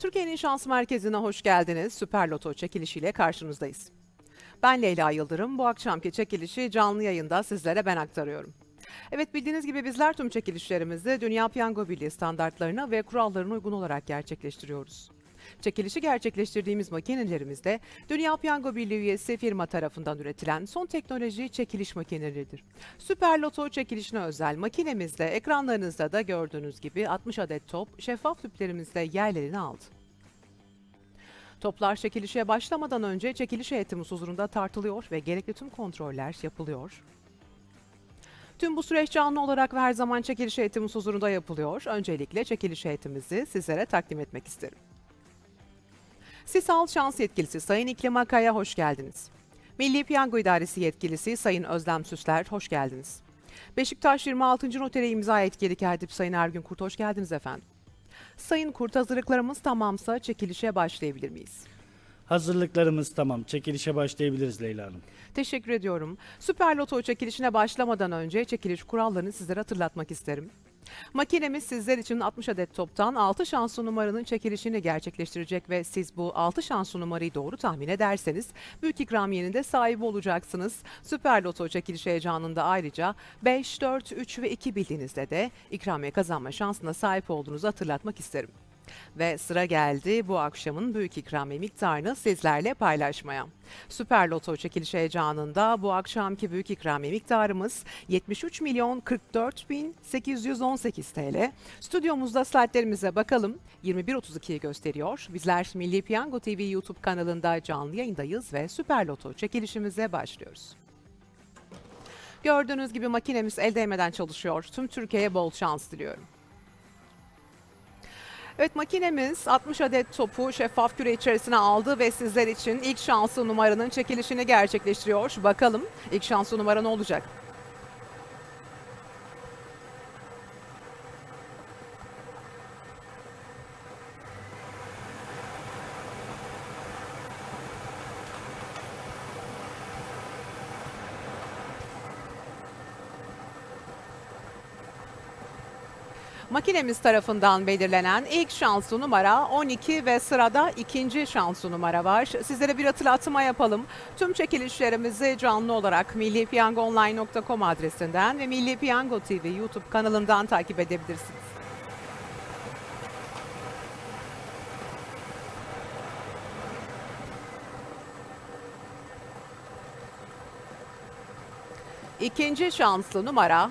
Türkiye'nin Şans Merkezi'ne hoş geldiniz. Süper Loto çekilişiyle karşınızdayız. Ben Leyla Yıldırım. Bu akşamki çekilişi canlı yayında sizlere ben aktarıyorum. Evet bildiğiniz gibi bizler tüm çekilişlerimizi Dünya Piyango Birliği standartlarına ve kurallarına uygun olarak gerçekleştiriyoruz. Çekilişi gerçekleştirdiğimiz makinelerimizde Dünya Piyango Birliği üyesi firma tarafından üretilen son teknoloji çekiliş makineleridir. Süper Loto çekilişine özel makinemizde ekranlarınızda da gördüğünüz gibi 60 adet top şeffaf tüplerimizde yerlerini aldı. Toplar çekilişe başlamadan önce çekiliş heyetimiz huzurunda tartılıyor ve gerekli tüm kontroller yapılıyor. Tüm bu süreç canlı olarak ve her zaman çekiliş heyetimiz huzurunda yapılıyor. Öncelikle çekiliş heyetimizi sizlere takdim etmek isterim. Sisal Şans Yetkilisi Sayın İklim Akay'a hoş geldiniz. Milli Piyango İdaresi Yetkilisi Sayın Özlem Süsler, hoş geldiniz. Beşiktaş 26. notere imza etkili katip Sayın Ergün Kurt, hoş geldiniz efendim. Sayın Kurt, hazırlıklarımız tamamsa çekilişe başlayabilir miyiz? Hazırlıklarımız tamam. Çekilişe başlayabiliriz Leyla Hanım. Teşekkür ediyorum. Süper Loto çekilişine başlamadan önce çekiliş kurallarını sizlere hatırlatmak isterim. Makinemiz sizler için 60 adet toptan 6 şanslı numaranın çekilişini gerçekleştirecek ve siz bu 6 şanslı numarayı doğru tahmin ederseniz büyük ikramiyenin de sahibi olacaksınız. Süper Loto çekiliş heyecanında ayrıca 5, 4, 3 ve 2 bildiğinizde de ikramiye kazanma şansına sahip olduğunuzu hatırlatmak isterim. Ve sıra geldi bu akşamın büyük ikramiye miktarını sizlerle paylaşmaya. Süper Loto çekiliş heyecanında bu akşamki büyük ikramiye miktarımız 73 milyon 44 bin 818 TL. Stüdyomuzda saatlerimize bakalım. 21.32'yi gösteriyor. Bizler Milli Piyango TV YouTube kanalında canlı yayındayız ve Süper Loto çekilişimize başlıyoruz. Gördüğünüz gibi makinemiz el değmeden çalışıyor. Tüm Türkiye'ye bol şans diliyorum. Evet makinemiz 60 adet topu şeffaf küre içerisine aldı ve sizler için ilk şanslı numaranın çekilişini gerçekleştiriyor. Bakalım ilk şanslı numara ne olacak? Makinemiz tarafından belirlenen ilk şanslı numara 12 ve sırada ikinci şanslı numara var. Sizlere bir hatırlatma yapalım. Tüm çekilişlerimizi canlı olarak millipiyangoonline.com adresinden ve Milli Piyango TV YouTube kanalından takip edebilirsiniz. İkinci şanslı numara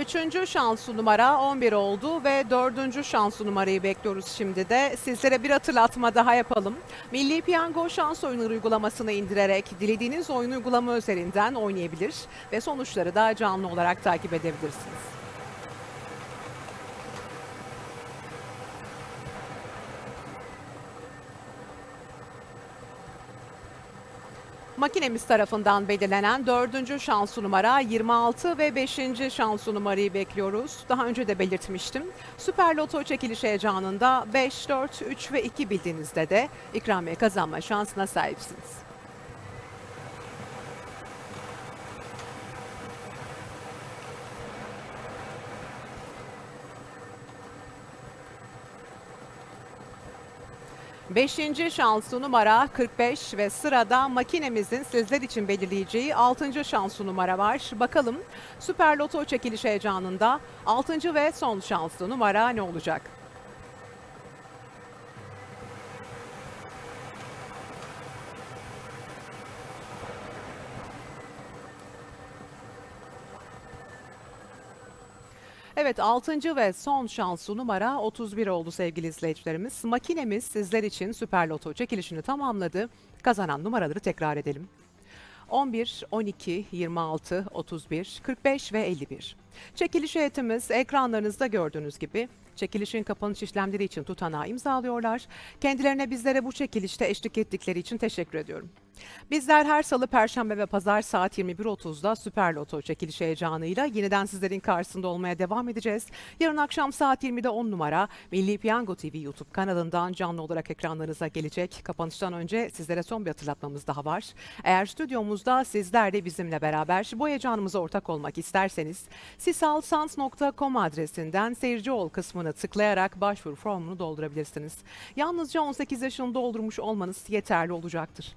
Üçüncü şanslı numara 11 oldu ve dördüncü şanslı numarayı bekliyoruz şimdi de. Sizlere bir hatırlatma daha yapalım. Milli Piyango şans oyunları uygulamasını indirerek dilediğiniz oyun uygulama üzerinden oynayabilir ve sonuçları da canlı olarak takip edebilirsiniz. Makinemiz tarafından belirlenen dördüncü şanslı numara 26 ve 5. şanslı numarayı bekliyoruz. Daha önce de belirtmiştim. Süper Loto çekiliş heyecanında 5, 4, 3 ve 2 bildiğinizde de ikramiye kazanma şansına sahipsiniz. Beşinci şanslı numara 45 ve sırada makinemizin sizler için belirleyeceği 6. şanslı numara var. Bakalım Süper Loto çekiliş heyecanında 6. ve son şanslı numara ne olacak? Evet 6. ve son şanslı numara 31 oldu sevgili izleyicilerimiz. Makinemiz sizler için Süper Loto çekilişini tamamladı. Kazanan numaraları tekrar edelim. 11, 12, 26, 31, 45 ve 51. Çekiliş heyetimiz ekranlarınızda gördüğünüz gibi çekilişin kapanış işlemleri için tutanağı imzalıyorlar. Kendilerine bizlere bu çekilişte eşlik ettikleri için teşekkür ediyorum. Bizler her salı, perşembe ve pazar saat 21.30'da Süper Loto çekiliş heyecanıyla yeniden sizlerin karşısında olmaya devam edeceğiz. Yarın akşam saat 20'de 10 numara Milli Piyango TV YouTube kanalından canlı olarak ekranlarınıza gelecek. Kapanıştan önce sizlere son bir hatırlatmamız daha var. Eğer stüdyomuzda sizler de bizimle beraber bu heyecanımıza ortak olmak isterseniz sisalsans.com adresinden seyirci ol kısmını tıklayarak başvuru formunu doldurabilirsiniz. Yalnızca 18 yaşını doldurmuş olmanız yeterli olacaktır.